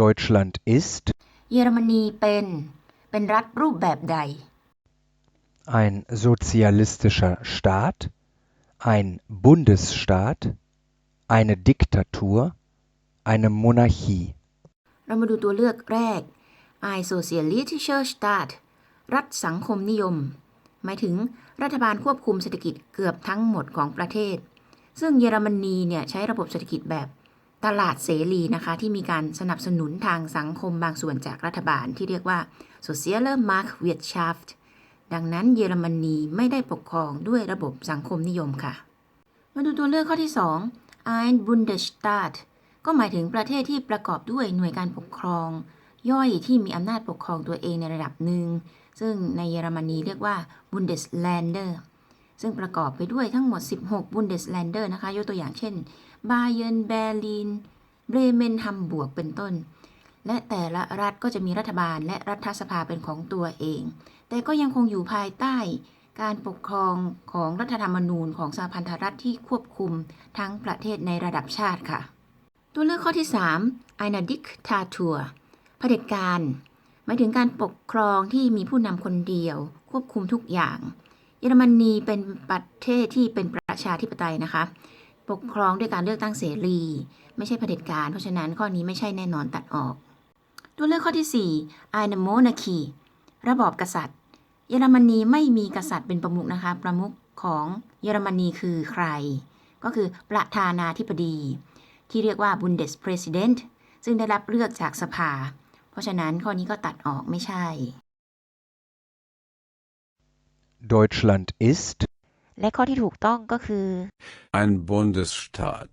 Deutschland ist เยอรมนีเป็น เป็นรัฐรูปแบบใด ein sozialistischer Staat, ein Bundesstaat, eine Diktatur, eine Monarchie. เรามาดูตัวเลือกแรก I Sozialistischer Staat รัฐสังคมนิยม หมายถึงรัฐบาลควบคุมเศรษฐกิจเกือบทั้งหมดของประเทศ ซึ่งเยอรมนีเนี่ยใช้ระบบเศรษฐกิจแบบ ตลาดเสรีนะคะที่มีการสนับสนุนทางสังคมบางส่วนจากรัฐบาลที่เรียกว่า Soziale Marktwirtschaft ดังนั้นเยอรมนีไม่ได้ปกครองด้วยระบบสังคมนิยมค่ะ มาดูตัวเลือกข้อที่ 2 Ein Bundesstaat ก็หมายถึงประเทศที่ประกอบด้วยหน่วยการปกครอง ย่อยที่มีอำนาจปกครองตัวเองในระดับหนึ่ง ซึ่งในเยอรมนีเรียกว่า Bundesländer ซึ่งประกอบไปด้วยทั้งหมด 16 Bundesländer นะคะ ยกตัวอย่างเช่น บาเยนเบอร์ลิน เบรเมนฮัมบวกเป็นต้น และแต่ละรัฐก็จะมีรัฐบาลและรัฐสภาเป็นของตัวเอง แต่ก็ยังคงอยู่ภายใต้การปกครองของรัฐธรรมนูญของสหพันธรัฐที่ควบคุมทั้งประเทศในระดับชาติค่ะ ตัวเลือกข้อที่3 Eine Diktatur เผด็จการ หมายถึงการปกครองที่มีผู้นำคนเดียว ควบคุมทุกอย่าง เยอรมนีเป็นประเทศที่เป็นประชาธิปไตยนะคะ ปกครองด้วยการเลือกตั้งเสรี ไม่ใช่เผด็จการ เพราะฉะนั้นข้อนี้ไม่ใช่แน่นอนตัดออก ตัวเลือกข้อที่4 Eine Monarchie ระบอบกษัตริย์ เยอรมนีไม่มีกษัตริย์เป็นประมุขนะคะ ประมุขของเยอรมนีคือใคร ก็คือประธานาธิบดี ที่เรียกว่า Bundespräsident ซึ่งได้รับเลือกจากสภา เพราะฉะนั้นข้อนี้ก็ตัดออกไม่ใช่ Deutschland ist และข้อที่ถูกต้องก็คือ Ein Bundesstaat.